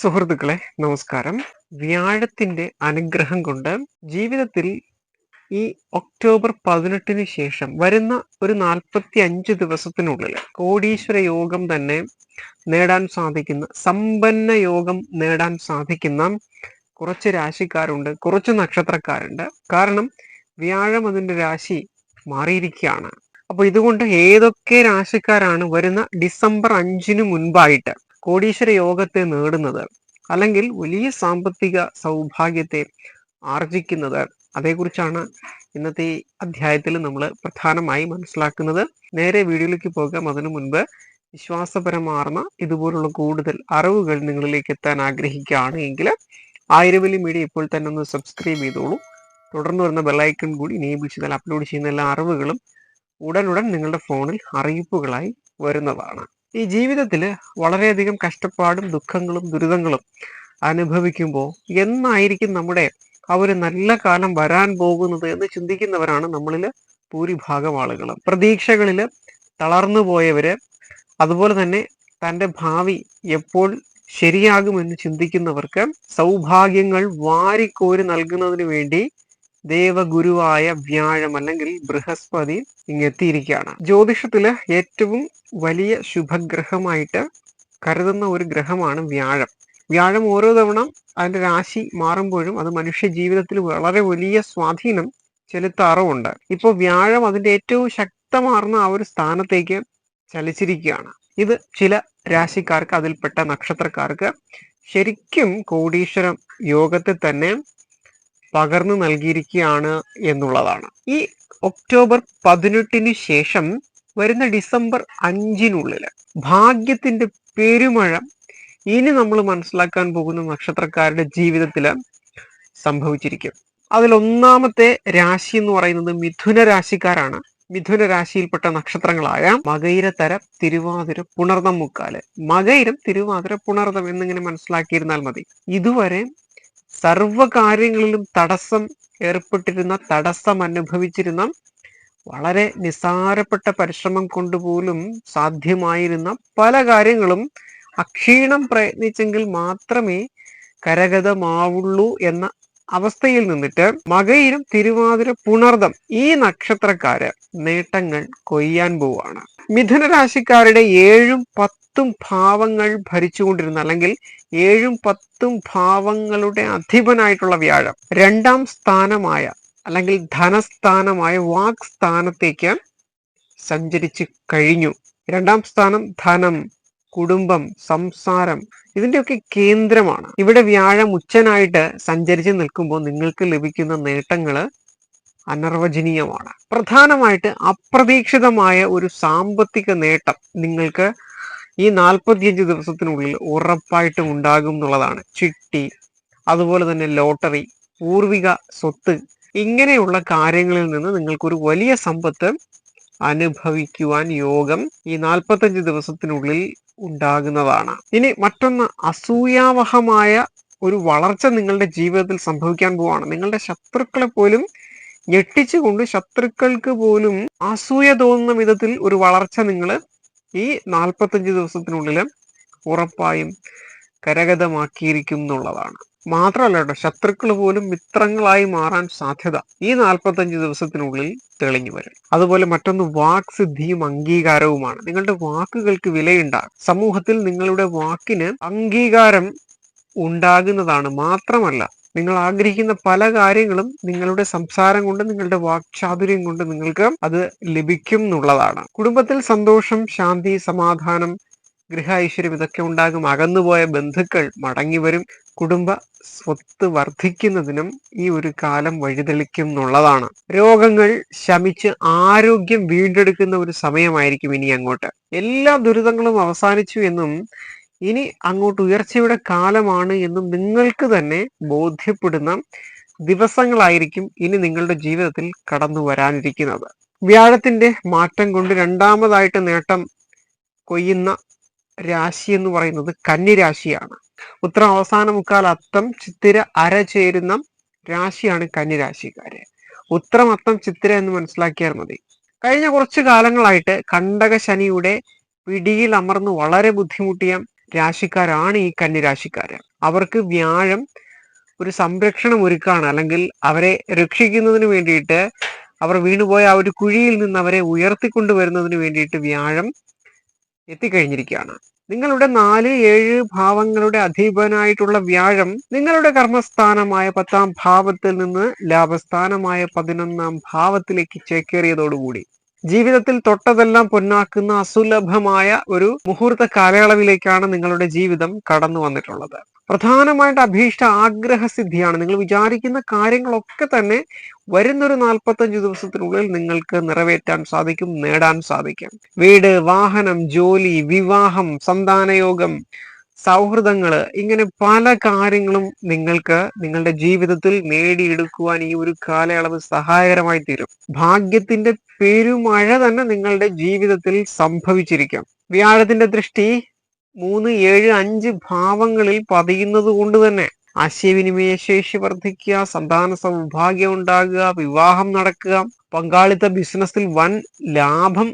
സുഹൃത്തുക്കളെ നമസ്കാരം. വ്യാഴത്തിന്റെ അനുഗ്രഹം കൊണ്ട് ജീവിതത്തിൽ ഈ ഒക്ടോബർ പതിനെട്ടിന് ശേഷം വരുന്ന ഒരു നാൽപ്പത്തി അഞ്ച് ദിവസത്തിനുള്ളിൽ കോടീശ്വര യോഗം തന്നെ നേടാൻ സാധിക്കുന്ന സമ്പന്ന യോഗം നേടാൻ സാധിക്കുന്ന കുറച്ച് രാശിക്കാരുണ്ട് കുറച്ച് നക്ഷത്രക്കാരുണ്ട്. കാരണം വ്യാഴം അതിന്റെ രാശി മാറിയിരിക്കുകയാണ്. അപ്പൊ ഇതുകൊണ്ട് ഏതൊക്കെ രാശിക്കാരാണ് വരുന്ന ഡിസംബർ അഞ്ചിന് മുൻപായിട്ട് കോടീശ്വര യോഗത്തെ നേടുന്നത് അല്ലെങ്കിൽ വലിയ സാമ്പത്തിക സൗഭാഗ്യത്തെ ആർജിക്കുന്നത്. അതേക്കുറിച്ചാണ് ഇന്നത്തെ അധ്യായത്തിൽ നമ്മൾ പ്രധാനമായി മനസ്സിലാക്കുന്നത്. നേരെ വീഡിയോയിലേക്ക് പോകാം. അതിനു മുൻപ് വിശ്വാസപരമാർന്ന ഇതുപോലുള്ള കൂടുതൽ അറിവുകൾ നിങ്ങളിലേക്ക് എത്താൻ ആഗ്രഹിക്കുകയാണ് എങ്കിൽ ആയിരവലി മീഡിയ ഇപ്പോൾ തന്നെ ഒന്ന് സബ്സ്ക്രൈബ് ചെയ്തോളൂ. തുടർന്ന് വരുന്ന ബെല്ലൈക്കൺ കൂടി ഇനേബിൾ ചെയ്താൽ അപ്ലോഡ് ചെയ്യുന്ന എല്ലാ അറിവുകളും ഉടനുടൻ നിങ്ങളുടെ ഫോണിൽ അറിയിപ്പുകളായി വരുന്നതാണ്. ഈ ജീവിതത്തിൽ വളരെയധികം കഷ്ടപ്പാടും ദുഃഖങ്ങളും ദുരിതങ്ങളും അനുഭവിക്കുമ്പോൾ എന്നായിരിക്കും നമ്മുടെ ആ ഒരു നല്ല കാലം വരാൻ പോകുന്നത് എന്ന് ചിന്തിക്കുന്നവരാണ് നമ്മളിൽ ഭൂരിഭാഗം ആളുകൾ പ്രതീക്ഷകളിൽ തളർന്നു പോയവര് അതുപോലെ തന്നെ തന്റെ ഭാവി എപ്പോൾ ശരിയാകുമെന്ന് ചിന്തിക്കുന്നവർക്ക് സൗഭാഗ്യങ്ങൾ വാരിക്കോരി നൽകുന്നതിന് വേണ്ടി ദേവഗുരുവായ വ്യാഴം അല്ലെങ്കിൽ ബൃഹസ്പതി ഇങ്ങെത്തിയിരിക്കുകയാണ് ജ്യോതിഷത്തിൽ ഏറ്റവും വലിയ ശുഭഗ്രഹമായിട്ട് കരുതുന്ന ഒരു ഗ്രഹമാണ് വ്യാഴം. വ്യാഴം ഓരോ തവണ അതിന്റെ രാശി മാറുമ്പോഴും അത് മനുഷ്യ ജീവിതത്തിൽ വളരെ വലിയ സ്വാധീനം ചെലുത്താറുമുണ്ട്. ഇപ്പോൾ വ്യാഴം അതിന്റെ ഏറ്റവും ശക്തമാർന്ന ആ ഒരു സ്ഥാനത്തേക്ക് ചലിച്ചിരിക്കുകയാണ്. ഇത് ചില രാശിക്കാർക്ക് അതിൽപ്പെട്ട നക്ഷത്രക്കാർക്ക് ശരിക്കും കോടീശ്വരം യോഗത്തിൽ തന്നെ പകർന്നു നൽകിയിരിക്കുകയാണ് എന്നുള്ളതാണ്. ഈ ഒക്ടോബർ പതിനെട്ടിന് ശേഷം വരുന്ന ഡിസംബർ അഞ്ചിനുള്ളിൽ ഭാഗ്യത്തിന്റെ പെരുമഴ ഇനി നമ്മൾ മനസ്സിലാക്കാൻ പോകുന്ന നക്ഷത്രക്കാരുടെ ജീവിതത്തിൽ സംഭവിച്ചിരിക്കും. അതിലൊന്നാമത്തെ രാശി എന്ന് പറയുന്നത് മിഥുന രാശിക്കാരാണ്. മിഥുന രാശിയിൽപ്പെട്ട നക്ഷത്രങ്ങളായ മകയിരത്തര തിരുവാതിര പുണർതം മുക്കാൽ. മകയിരം തിരുവാതിര പുണർദം എന്നിങ്ങനെ മനസ്സിലാക്കിയിരുന്നാൽ മതി. ഇതുവരെ സർവകാര്യങ്ങളിലും തടസ്സം ഏർപ്പെട്ടിരുന്ന തടസ്സം അനുഭവിച്ചിരുന്ന വളരെ നിസാരപ്പെട്ട പരിശ്രമം കൊണ്ടുപോലും സാധ്യമായിരുന്ന പല കാര്യങ്ങളും അക്ഷീണം പ്രയത്നിച്ചെങ്കിൽ മാത്രമേ കരഗതമാവുള്ളൂ എന്ന അവസ്ഥയിൽ നിന്നിട്ട് മകയിലും തിരുവാതിര പുണർദം ഈ നക്ഷത്രക്കാര് നേട്ടങ്ങൾ കൊയ്യാൻ പോവാണ്. മിഥുന രാശിക്കാരുടെ ഏഴും പത്തും ഭാവങ്ങൾ ഭരിച്ചുകൊണ്ടിരുന്ന. അല്ലെങ്കിൽ ഏഴും പത്തും ഭാവങ്ങളുടെ അധിപനായിട്ടുള്ള വ്യാഴം. രണ്ടാം സ്ഥാനമായ അല്ലെങ്കിൽ ധനസ്ഥാനമായ വാക് സ്ഥാനത്തേക്ക് സഞ്ചരിച്ച് കഴിഞ്ഞു. രണ്ടാം സ്ഥാനം ധനം കുടുംബം സംസാരം ഇതിന്റെയൊക്കെ കേന്ദ്രമാണ്. ഇവിടെ വ്യാഴം ഉച്ചനായിട്ട് സഞ്ചരിച്ച് നിൽക്കുമ്പോൾ നിങ്ങൾക്ക് ലഭിക്കുന്ന നേട്ടങ്ങൾ അനർവചനീയമാണ്. പ്രധാനമായിട്ട് അപ്രതീക്ഷിതമായ ഒരു സാമ്പത്തിക നേട്ടം നിങ്ങൾക്ക് ഈ നാൽപ്പത്തിയഞ്ച് ദിവസത്തിനുള്ളിൽ ഉറപ്പായിട്ടും ഉണ്ടാകും എന്നുള്ളതാണ്. ചിട്ടി അതുപോലെ തന്നെ ലോട്ടറി പൂർവിക സ്വത്ത് ഇങ്ങനെയുള്ള കാര്യങ്ങളിൽ നിന്ന് നിങ്ങൾക്കൊരു വലിയ സമ്പത്ത് അനുഭവിക്കുവാൻ യോഗം ഈ നാൽപ്പത്തഞ്ച് ദിവസത്തിനുള്ളിൽ ഉണ്ടാകുന്നതാണ്. ഇനി മറ്റൊന്ന് അസൂയാവഹമായ ഒരു വളർച്ച നിങ്ങളുടെ ജീവിതത്തിൽ സംഭവിക്കാൻ പോവാണ്. നിങ്ങളുടെ ശത്രുക്കളെ പോലും ഞെട്ടിച്ചുകൊണ്ട് ശത്രുക്കൾക്ക് പോലും അസൂയ തോന്നുന്ന വിധത്തിൽ ഒരു വളർച്ച നിങ്ങൾ ഈ നാൽപ്പത്തഞ്ച് ദിവസത്തിനുള്ളിൽ ഉറപ്പായും കരഗതമാക്കിയിരിക്കും എന്നുള്ളതാണ് മാത്രമല്ല കേട്ടോ ശത്രുക്കൾ പോലും മിത്രങ്ങളായി മാറാൻ സാധ്യത ഈ നാൽപ്പത്തഞ്ച് ദിവസത്തിനുള്ളിൽ തെളിഞ്ഞു വരും. അതുപോലെ മറ്റൊന്ന് വാക്സിദ്ധിയും അംഗീകാരവുമാണ്. നിങ്ങളുടെ വാക്കുകൾക്ക് വിലയുണ്ടാകും. സമൂഹത്തിൽ നിങ്ങളുടെ വാക്കിന് അംഗീകാരം ഉണ്ടാകുന്നതാണ് മാത്രമല്ല നിങ്ങൾ ആഗ്രഹിക്കുന്ന പല കാര്യങ്ങളും നിങ്ങളുടെ സംസാരം കൊണ്ട് നിങ്ങളുടെ വാക്ചാതുര്യം കൊണ്ട് നിങ്ങൾക്ക് അത് ലഭിക്കും എന്നുള്ളതാണ്. കുടുംബത്തിൽ സന്തോഷം ശാന്തി സമാധാനം ഗൃഹ ഐശ്വര്യം ഇതൊക്കെ ഉണ്ടാകും. അകന്നുപോയ ബന്ധുക്കൾ മടങ്ങി വരും കുടുംബ സ്വത്ത് വർദ്ധിക്കുന്നതിനും ഈ ഒരു കാലം വഴിതെളിക്കും എന്നുള്ളതാണ്. രോഗങ്ങൾ ശമിച്ച് ആരോഗ്യം വീണ്ടെടുക്കുന്ന ഒരു സമയമായിരിക്കും ഇനി അങ്ങോട്ട്. എല്ലാ ദുരിതങ്ങളും അവസാനിച്ചു എന്നും ഇനി അങ്ങോട്ട് ഉയർച്ചയുടെ കാലമാണ് എന്ന് നിങ്ങൾക്ക് തന്നെ ബോധ്യപ്പെടുന്ന ദിവസങ്ങളായിരിക്കും ഇനി നിങ്ങളുടെ ജീവിതത്തിൽ കടന്നു വരാനിരിക്കുന്നത്. വ്യാഴത്തിന്റെ മാറ്റം കൊണ്ട് രണ്ടാമതായിട്ട് നേട്ടം കൊയ്യുന്ന രാശി എന്ന് പറയുന്നത് കന്നിരാശിയാണ്. ഉത്തരം അവസാന മുക്കാൽ അത്തം ചിത്തിര അര ചേരുന്ന രാശിയാണ് കന്നിരാശിക്കാര്. ഉത്തരം അത്തം ചിത്തിര എന്ന് മനസ്സിലാക്കിയാൽ മതി. കഴിഞ്ഞ കുറച്ചു കാലങ്ങളായിട്ട് കണ്ടക ശനിയുടെ പിടിയിൽ അമർന്ന് വളരെ ബുദ്ധിമുട്ടിയ രാശിക്കാരാണ് ഈ കന്യരാശിക്കാര് അവർക്ക് വ്യാഴം ഒരു സംരക്ഷണം ഒരുക്കാണ്. അല്ലെങ്കിൽ അവരെ രക്ഷിക്കുന്നതിന് വേണ്ടിയിട്ട് അവർ വീണുപോയ ആ ഒരു കുഴിയിൽ നിന്ന് അവരെ ഉയർത്തിക്കൊണ്ടുവരുന്നതിന് വേണ്ടിയിട്ട് വ്യാഴം എത്തിക്കഴിഞ്ഞിരിക്കുകയാണ്. നിങ്ങളുടെ നാല് ഏഴ് ഭാവങ്ങളുടെ അധീപനായിട്ടുള്ള വ്യാഴം നിങ്ങളുടെ കർമ്മസ്ഥാനമായ പത്താം ഭാവത്തിൽ നിന്ന് ലാഭസ്ഥാനമായ പതിനൊന്നാം ഭാവത്തിലേക്ക് ചേക്കേറിയതോടുകൂടി ജീവിതത്തിൽ തൊട്ടതെല്ലാം പൊന്നാക്കുന്ന അസുലഭമായ ഒരു മുഹൂർത്ത കാലയളവിലേക്കാണ് നിങ്ങളുടെ ജീവിതം കടന്നു വന്നിട്ടുള്ളത്. പ്രധാനമായിട്ട് അഭീഷ്ട ആഗ്രഹ സിദ്ധിയാണ് നിങ്ങൾ വിചാരിക്കുന്ന കാര്യങ്ങളൊക്കെ തന്നെ വരുന്നൊരു നാൽപ്പത്തഞ്ച് ദിവസത്തിനുള്ളിൽ നിങ്ങൾക്ക് നിറവേറ്റാൻ സാധിക്കും നേടാൻ സാധിക്കും. വീട് വാഹനം ജോലി വിവാഹം സന്താനയോഗം സൗഹൃദങ്ങൾ ഇങ്ങനെ പല കാര്യങ്ങളും നിങ്ങൾക്ക് നിങ്ങളുടെ ജീവിതത്തിൽ നേടിയെടുക്കുവാൻ ഈ ഒരു കാലയളവ് സഹായകരമായി തീരും ഭാഗ്യത്തിന്റെ പെരുമഴ തന്നെ നിങ്ങളുടെ ജീവിതത്തിൽ സംഭവിച്ചിരിക്കാം. വ്യാഴത്തിന്റെ ദൃഷ്ടി മൂന്ന് ഏഴ് അഞ്ച് ഭാവങ്ങളിൽ പതിയുന്നത് കൊണ്ട് തന്നെ ആശയവിനിമയ ശേഷി വർദ്ധിക്കുക സന്താന സൗഭാഗ്യം ഉണ്ടാകുക വിവാഹം നടക്കുക പങ്കാളിത്ത ബിസിനസ്സിൽ വൻ ലാഭം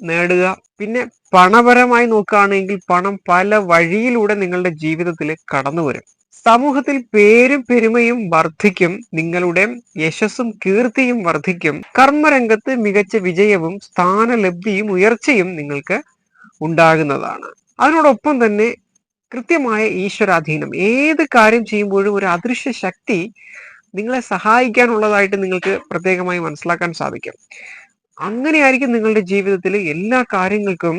നേടുക. പിന്നെ പണപരമായി നോക്കുകയാണെങ്കിൽ പണം പല വഴിയിലൂടെ നിങ്ങളുടെ ജീവിതത്തിൽ കടന്നു വരും സമൂഹത്തിൽ പേരും പെരുമയും വർദ്ധിക്കും നിങ്ങളുടെ യശസ്സും കീർത്തിയും വർദ്ധിക്കും കർമ്മരംഗത്ത് മികച്ച വിജയവും സ്ഥാനലബ്ധിയും ഉയർച്ചയും നിങ്ങൾക്ക് ഉണ്ടാകുന്നതാണ്. അതിനോടൊപ്പം തന്നെ കൃത്യമായ ഈശ്വരാധീനം. ഏത് കാര്യം ചെയ്യുമ്പോഴും ഒരു അദൃശ്യ ശക്തി നിങ്ങളെ സഹായിക്കാനുള്ളതായിട്ട് നിങ്ങൾക്ക് പ്രത്യേകമായി മനസ്സിലാക്കാൻ സാധിക്കും. അങ്ങനെയായിരിക്കും നിങ്ങളുടെ ജീവിതത്തിൽ എല്ലാ കാര്യങ്ങൾക്കും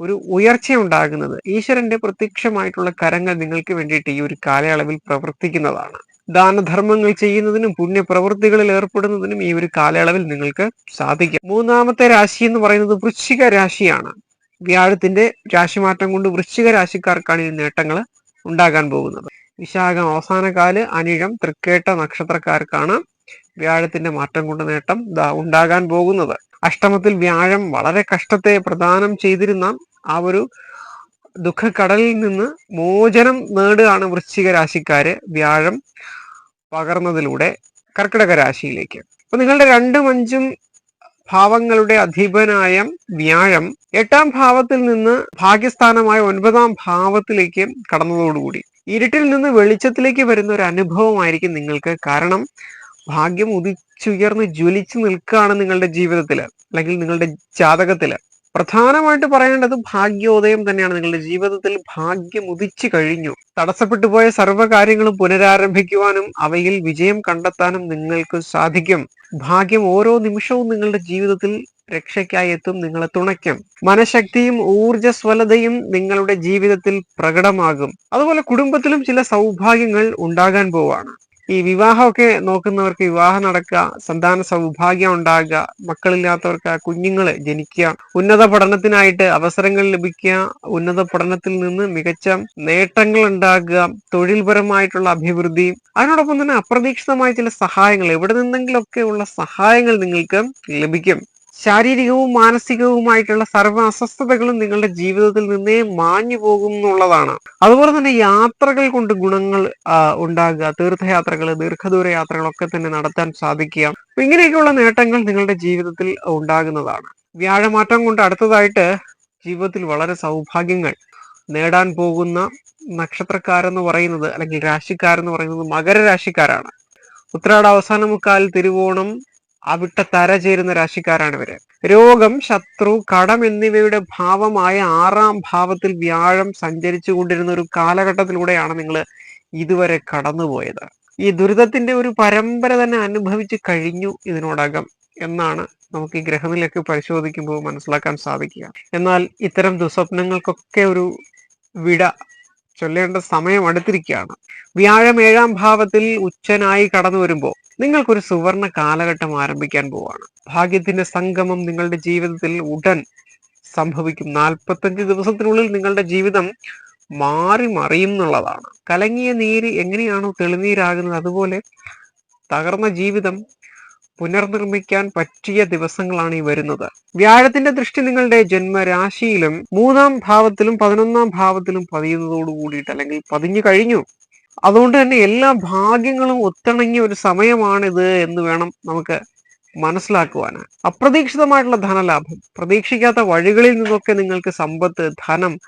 ഒരു ഉയർച്ച ഉണ്ടാകുന്നത് ഈശ്വരന്റെ പ്രത്യക്ഷമായിട്ടുള്ള കരങ്ങൾ നിങ്ങൾക്ക് വേണ്ടിയിട്ട് ഈ ഒരു കാലയളവിൽ പ്രവർത്തിക്കുന്നതാണ്. ദാനധർമ്മങ്ങൾ ചെയ്യുന്നതിനും പുണ്യപ്രവൃത്തികളിൽ ഏർപ്പെടുന്നതിനും ഈ ഒരു കാലയളവിൽ നിങ്ങൾക്ക് സാധിക്കും. മൂന്നാമത്തെ രാശി എന്ന് പറയുന്നത് വൃശ്ചിക രാശിയാണ്. വ്യാഴത്തിന്റെ രാശിമാറ്റം കൊണ്ട് വൃശ്ചിക രാശിക്കാർക്കാണ് ഈ നേട്ടങ്ങൾ ഉണ്ടാകാൻ പോകുന്നത്. വിശാഖം അവസാന കാൽ അനിഴം തൃക്കേട്ട നക്ഷത്രക്കാർക്കാണ് വ്യാഴത്തിന്റെ മാറ്റം കൊണ്ട് നേട്ടം ഉണ്ടാകാൻ പോകുന്നത്. അഷ്ടമത്തിൽ വ്യാഴം വളരെ കഷ്ടത്തെ പ്രദാനം ചെയ്തിരുന്ന ആ ഒരു ദുഃഖക്കടലിൽ നിന്ന് മോചനം നേടുകയാണ് വൃശ്ചിക രാശിക്കാര് വ്യാഴം പകർന്നതിലൂടെ കർക്കിടക രാശിയിലേക്ക്. അപ്പൊ നിങ്ങളുടെ രണ്ടും അഞ്ചും ഭാവങ്ങളുടെ അധിപനായ വ്യാഴം എട്ടാം ഭാവത്തിൽ നിന്ന് ഭാഗ്യസ്ഥാനമായ ഒൻപതാം ഭാവത്തിലേക്ക് കടന്നതോടുകൂടി. ഇരുട്ടിൽ നിന്ന് വെളിച്ചത്തിലേക്ക് വരുന്ന ഒരു അനുഭവമായിരിക്കും നിങ്ങൾക്ക്. കാരണം ഭാഗ്യം ഉദിച്ചുയർന്ന് ജ്വലിച്ചു നിൽക്കുകയാണ് നിങ്ങളുടെ ജീവിതത്തിൽ അല്ലെങ്കിൽ നിങ്ങളുടെ ജാതകത്തിൽ. പ്രധാനമായിട്ട് പറയേണ്ടത് ഭാഗ്യോദയം തന്നെയാണ്. നിങ്ങളുടെ ജീവിതത്തിൽ ഭാഗ്യം ഉദിച്ചു കഴിഞ്ഞു. തടസ്സപ്പെട്ടു പോയ സർവകാര്യങ്ങളും പുനരാരംഭിക്കുവാനും അവയിൽ വിജയം കണ്ടെത്താനും നിങ്ങൾക്ക് സാധിക്കും. ഭാഗ്യം ഓരോ നിമിഷവും നിങ്ങളുടെ ജീവിതത്തിൽ രക്ഷയ്ക്കായി എത്തും നിങ്ങളെ തുണയ്ക്കും. മനഃശക്തിയും ഊർജസ്വലതയും നിങ്ങളുടെ ജീവിതത്തിൽ പ്രകടമാകും. അതുപോലെ കുടുംബത്തിലും ചില സൗഭാഗ്യങ്ങൾ ഉണ്ടാകാൻ പോവാണ്. ഈ വിവാഹമൊക്കെ നോക്കുന്നവർക്ക് വിവാഹം നടക്കുക സന്താന സൗഭാഗ്യം ഉണ്ടാകുക മക്കളില്ലാത്തവർക്ക് കുഞ്ഞുങ്ങൾ ജനിക്കുക ഉന്നത പഠനത്തിനായിട്ട് അവസരങ്ങൾ ലഭിക്കുക ഉന്നത പഠനത്തിൽ നിന്ന് മികച്ച നേട്ടങ്ങൾ ഉണ്ടാകുക തൊഴിൽപരമായിട്ടുള്ള അഭിവൃദ്ധി അതിനോടൊപ്പം തന്നെ അപ്രതീക്ഷിതമായ ചില സഹായങ്ങൾ എവിടെ നിന്നെങ്കിലുമൊക്കെ ഉള്ള സഹായങ്ങൾ നിങ്ങൾക്ക് ലഭിക്കും. ശാരീരികവും മാനസികവുമായിട്ടുള്ള സർവ അസ്വസ്ഥതകളും നിങ്ങളുടെ ജീവിതത്തിൽ നിന്നേ മാഞ്ഞു പോകും എന്നുള്ളതാണ് അതുപോലെ തന്നെ യാത്രകൾ കൊണ്ട് ഗുണങ്ങൾ ഉണ്ടാകുക. തീർത്ഥയാത്രകൾ ദീർഘദൂര യാത്രകളൊക്കെ തന്നെ നടത്താൻ സാധിക്കുക. ഇങ്ങനെയൊക്കെയുള്ള നേട്ടങ്ങൾ നിങ്ങളുടെ ജീവിതത്തിൽ ഉണ്ടാകുന്നതാണ്. വ്യാഴമാറ്റം കൊണ്ട് അടുത്തതായിട്ട് ജീവിതത്തിൽ വളരെ സൗഭാഗ്യങ്ങൾ. നേടാൻ പോകുന്ന നക്ഷത്രക്കാരെന്ന് പറയുന്നത് അല്ലെങ്കിൽ രാശിക്കാരെന്ന് പറയുന്നത് മകരരാശിക്കാരാണ്. ഉത്രാട അവസാന മുക്കാൽ തിരുവോണം അവിട്ട തര ചേരുന്ന രാശിക്കാരാണ് ഇവർ. രോഗം ശത്രു കടം എന്നിവയുടെ ഭാവമായ ആറാം ഭാവത്തിൽ വ്യാഴം സഞ്ചരിച്ചു കൊണ്ടിരുന്ന ഒരു കാലഘട്ടത്തിലൂടെയാണ് നിങ്ങൾ ഇതുവരെ കടന്നുപോയത്. ഈ ദുരിതത്തിന്റെ ഒരു പരമ്പര തന്നെ അനുഭവിച്ചു കഴിഞ്ഞു ഇതിനോടകം എന്നാണ് നമുക്ക് ഈ ഗ്രഹനിലൊക്കെ പരിശോധിക്കുമ്പോൾ മനസ്സിലാക്കാൻ സാധിക്കുക. എന്നാൽ ഇത്തരം ദുസ്വപ്നങ്ങൾക്കൊക്കെ ഒരു വിട ചൊല്ലേണ്ട സമയം അടുത്തിരിക്കുകയാണ്. വ്യാഴം ഏഴാം ഭാവത്തിൽ ഉച്ചനായി കടന്നു വരുമ്പോൾ നിങ്ങൾക്കൊരു സുവർണ കാലഘട്ടം ആരംഭിക്കാൻ പോവാണ്. ഭാഗ്യത്തിന്റെ സംഗമം നിങ്ങളുടെ ജീവിതത്തിൽ ഉടൻ സംഭവിക്കും. നാൽപ്പത്തഞ്ച് ദിവസത്തിനുള്ളിൽ നിങ്ങളുടെ ജീവിതം മാറി മറിയും എന്നുള്ളതാണ്. കലങ്ങിയ നീര് എങ്ങനെയാണോ തെളിനീരാകുന്നത് അതുപോലെ തകർന്ന ജീവിതം പുനർനിർമ്മിക്കാൻ പറ്റിയ ദിവസങ്ങളാണ് ഈ വരുന്നത്. വ്യാഴത്തിന്റെ ദൃഷ്ടി നിങ്ങളുടെ ജന്മരാശിയിലും മൂന്നാം ഭാവത്തിലും പതിനൊന്നാം ഭാവത്തിലും പതിയുന്നതോടു കൂടിയിട്ട് അല്ലെങ്കിൽ പതിഞ്ഞു കഴിഞ്ഞു. അതുകൊണ്ട് തന്നെ എല്ലാ ഭാഗ്യങ്ങളും ഒത്തിണങ്ങിയ ഒരു സമയമാണിത് എന്ന് വേണം നമുക്ക് മനസ്സിലാക്കുവാന്. അപ്രതീക്ഷിതമായിട്ടുള്ള ധനലാഭം പ്രതീക്ഷിക്കാത്ത വഴികളിൽ നിന്നൊക്കെ നിങ്ങൾക്ക് സമ്പത്ത് ധനം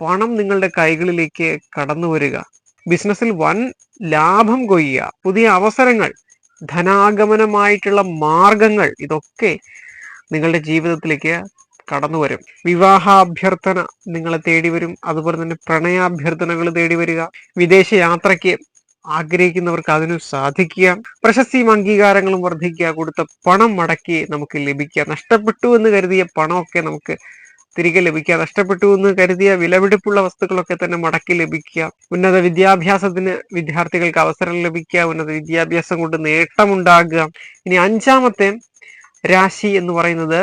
പണം നിങ്ങളുടെ കൈകളിലേക്ക് കടന്നു വരിക. ബിസിനസ്സിൽ വൻ ലാഭം കൊയ്യുക. പുതിയ അവസരങ്ങൾ ധനാഗമനമായിട്ടുള്ള മാർഗങ്ങൾ ഇതൊക്കെ നിങ്ങളുടെ ജീവിതത്തിലേക്ക് കടന്നു വരും വിവാഹാഭ്യർത്ഥന നിങ്ങളെ തേടി വരും അതുപോലെ തന്നെ പ്രണയാഭ്യർത്ഥനകൾ തേടി വരിക വിദേശ യാത്രയ്ക്ക് ആഗ്രഹിക്കുന്നവർക്ക് അതിനു സാധിക്കുക. പ്രശസ്തിയും അംഗീകാരങ്ങളും വർദ്ധിക്കുക. കൊടുത്ത പണം മടക്കി നമുക്ക് ലഭിക്കുക. നഷ്ടപ്പെട്ടു എന്ന് കരുതിയ പണമൊക്കെ നമുക്ക് തിരികെ ലഭിക്കുക. നഷ്ടപ്പെട്ടു എന്ന് കരുതിയ വിലപിടിപ്പുള്ള വസ്തുക്കളൊക്കെ തന്നെ മടക്കി ലഭിക്കുക. ഉന്നത വിദ്യാഭ്യാസത്തിന് വിദ്യാർത്ഥികൾക്ക് അവസരം ലഭിക്കുക. ഉന്നത വിദ്യാഭ്യാസം കൊണ്ട് നേട്ടമുണ്ടാകുക. ഇനി അഞ്ചാമത്തെ രാശി എന്ന് പറയുന്നത്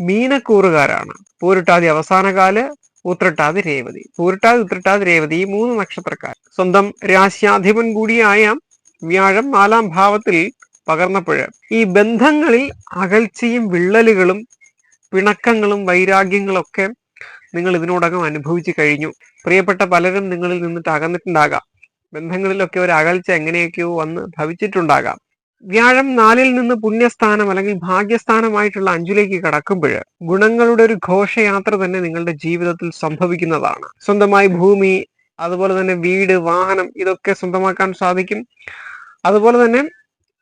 മീനക്കൂറുകാരാണ്. പൂരിട്ടാതി അവസാനകാൽ ഉത്രട്ടാതി രേവതി. പൂരിട്ടാതി ഉത്രട്ടാതി രേവതി ഈ മൂന്ന് നക്ഷത്രക്കാർ സ്വന്തം രാശ്യാധിപൻ കൂടിയായ വ്യാഴം നാലാം ഭാവത്തിൽ പകർന്നപ്പോഴ് ഈ ബന്ധങ്ങളിൽ അകൽച്ചയും വിള്ളലുകളും പിണക്കങ്ങളും വൈരാഗ്യങ്ങളൊക്കെ നിങ്ങൾ ഇതിനോടകം അനുഭവിച്ചു കഴിഞ്ഞു. പ്രിയപ്പെട്ട പലരും നിങ്ങളിൽ നിന്നിട്ട് അകന്നിട്ടുണ്ടാകാം. ബന്ധങ്ങളിലൊക്കെ ഒരു അകൽച്ച എങ്ങനെയൊക്കെയോ വന്ന് ഭവിച്ചിട്ടുണ്ടാകാം. വ്യാഴം നാലിൽ നിന്ന് പുണ്യസ്ഥാനം അല്ലെങ്കിൽ ഭാഗ്യസ്ഥാനമായിട്ടുള്ള അഞ്ചിലേക്ക് കടക്കുമ്പോൾ ഗുണങ്ങളുടെ ഒരു ഘോഷയാത്ര തന്നെ നിങ്ങളുടെ ജീവിതത്തിൽ സംഭവിക്കുന്നതാണ്. സ്വന്തമായി ഭൂമി അതുപോലെ തന്നെ വീട് വാഹനം ഇതൊക്കെ സ്വന്തമാക്കാൻ സാധിക്കും. അതുപോലെ തന്നെ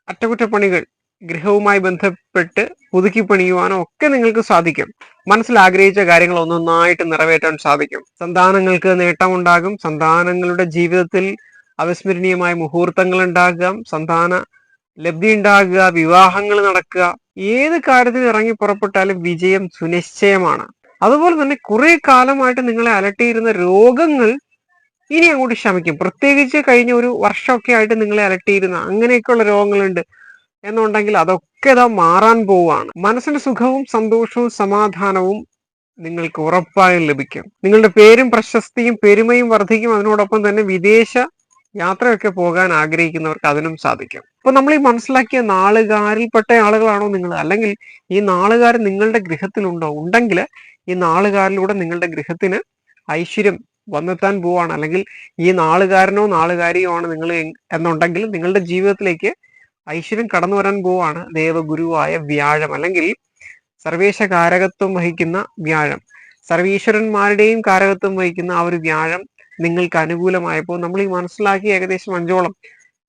അറ്റകുറ്റപ്പണികൾ ഗൃഹവുമായി ബന്ധപ്പെട്ട് പുതുക്കി പണിയുവാനോ ഒക്കെ നിങ്ങൾക്ക് സാധിക്കും. മനസ്സിൽ ആഗ്രഹിച്ച കാര്യങ്ങൾ ഒന്നൊന്നായിട്ട് നിറവേറ്റാൻ സാധിക്കും. സന്താനങ്ങൾക്ക് നേട്ടമുണ്ടാകും. സന്താനങ്ങളുടെ ജീവിതത്തിൽ അവിസ്മരണീയമായ മുഹൂർത്തങ്ങൾ ഉണ്ടാകാം. സന്താന ലബ്ധി ഉണ്ടാകുക വിവാഹങ്ങൾ നടക്കുക ഏത് കാര്യത്തിൽ ഇറങ്ങി പുറപ്പെട്ടാലും വിജയം സുനിശ്ചയമാണ്. അതുപോലെ തന്നെ കുറെ കാലമായിട്ട് നിങ്ങളെ അലട്ടിയിരുന്ന രോഗങ്ങൾ ഇനി അങ്ങോട്ട് ശമിക്കും. പ്രത്യേകിച്ച് കഴിഞ്ഞ ഒരു വർഷമൊക്കെ ആയിട്ട് നിങ്ങളെ അലട്ടിയിരുന്ന അങ്ങനെയൊക്കെയുള്ള രോഗങ്ങളുണ്ട് എന്നുണ്ടെങ്കിൽ അതൊക്കെ ഇതാ മാറാൻ പോവുകയാണ്. മനസ്സിന് സുഖവും സന്തോഷവും സമാധാനവും നിങ്ങൾക്ക് ഉറപ്പായും ലഭിക്കും. നിങ്ങളുടെ പേരും പ്രശസ്തിയും പെരുമയും വർദ്ധിക്കും. അതിനോടൊപ്പം തന്നെ വിദേശ യാത്രയൊക്കെ പോകാൻ ആഗ്രഹിക്കുന്നവർക്ക് അതിനും സാധിക്കും. അപ്പൊ നമ്മൾ ഈ മനസ്സിലാക്കിയ നാളുകാരിൽപ്പെട്ട ആളുകളാണോ നിങ്ങൾ അല്ലെങ്കിൽ ഈ നാളുകാർ നിങ്ങളുടെ ഗൃഹത്തിലുണ്ടോ? ഉണ്ടെങ്കിൽ ഈ നാളുകാരിലൂടെ നിങ്ങളുടെ ഗൃഹത്തിന് ഐശ്വര്യം വന്നെത്താൻ പോവാണ്. അല്ലെങ്കിൽ ഈ നാളുകാരനോ നാളുകാരിയോ ആണ് നിങ്ങൾ എന്നുണ്ടെങ്കിൽ നിങ്ങളുടെ ജീവിതത്തിലേക്ക് ഐശ്വര്യം കടന്നു വരാൻ പോവാണ്. ദേവഗുരുവായ വ്യാഴം അല്ലെങ്കിൽ സർവേശ കാരകത്വം വഹിക്കുന്ന വ്യാഴം. സർവീശ്വരന്മാരുടെയും കാരകത്വം വഹിക്കുന്ന ആ ഒരു വ്യാഴം നിങ്ങൾക്ക് അനുകൂലമായപ്പോൾ നമ്മൾ ഈ മനസ്സിലാക്കി ഏകദേശം അഞ്ചോളം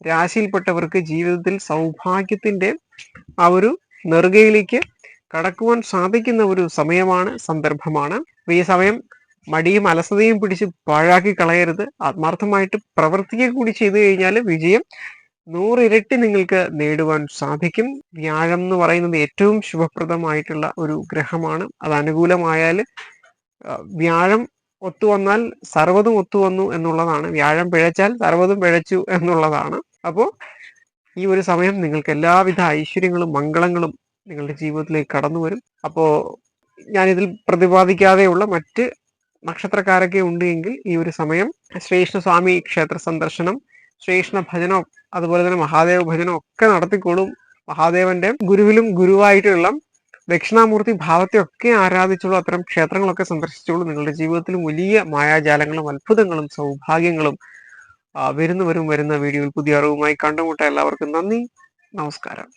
രാശിയിൽപ്പെട്ടവർക്ക് ജീവിതത്തിൽ സൗഭാഗ്യത്തിന്റെ ആ ഒരു നെറുകയിലേക്ക് കടക്കുവാൻ സാധിക്കുന്ന ഒരു സമയമാണ് സന്ദർഭമാണ്. ഈ സമയം മടിയും അലസതയും പിടിച്ച് പാഴാക്കി കളയരുത്. ആത്മാർത്ഥമായിട്ട് പ്രവർത്തിക്കുക കൂടി ചെയ്തു കഴിഞ്ഞാൽ വിജയം നൂറിരട്ടി നിങ്ങൾക്ക് നേടുവാൻ സാധിക്കും. വ്യാഴം എന്ന് പറയുന്നത് ഏറ്റവും ശുഭപ്രദമായിട്ടുള്ള ഒരു ഗ്രഹമാണ്. അത് അനുകൂലമായാൽ വ്യാഴം ഒത്തുവന്നാൽ സർവതും ഒത്തുവന്നു എന്നുള്ളതാണ്. വ്യാഴം പിഴച്ചാൽ സർവതും പിഴച്ചു എന്നുള്ളതാണ്. അപ്പോൾ ഈ ഒരു സമയം നിങ്ങൾക്ക് എല്ലാവിധ ഐശ്വര്യങ്ങളും മംഗളങ്ങളും നിങ്ങളുടെ ജീവിതത്തിലേക്ക് കടന്നു വരും. അപ്പോൾ ഞാനിതിൽ പ്രതിപാദിക്കാതെയുള്ള മറ്റ് നക്ഷത്രക്കാരൊക്കെ ഉണ്ട് എങ്കിൽ ഈ ഒരു സമയം ശ്രീകൃഷ്ണ സ്വാമി ക്ഷേത്ര സന്ദർശനം ശ്രീകൃഷ്ണ ഭജനം അതുപോലെ തന്നെ മഹാദേവ ഭജനോ ഒക്കെ നടത്തിക്കോളും. മഹാദേവന്റെ ഗുരുവിലും ഗുരുവായിട്ടുള്ള ദക്ഷിണാമൂർത്തി ഭാവത്തെ ഒക്കെ ആരാധിച്ചുള്ളൂ അത്തരം ക്ഷേത്രങ്ങളൊക്കെ സന്ദർശിച്ചുള്ളൂ നിങ്ങളുടെ ജീവിതത്തിൽ വലിയ മായാജാലങ്ങളും അത്ഭുതങ്ങളും സൗഭാഗ്യങ്ങളും വരുന്നവരും വരുന്ന വീഡിയോയിൽ പുതിയ അറിവുമായി കണ്ടുമുട്ട എല്ലാവർക്കും നന്ദി. നമസ്കാരം.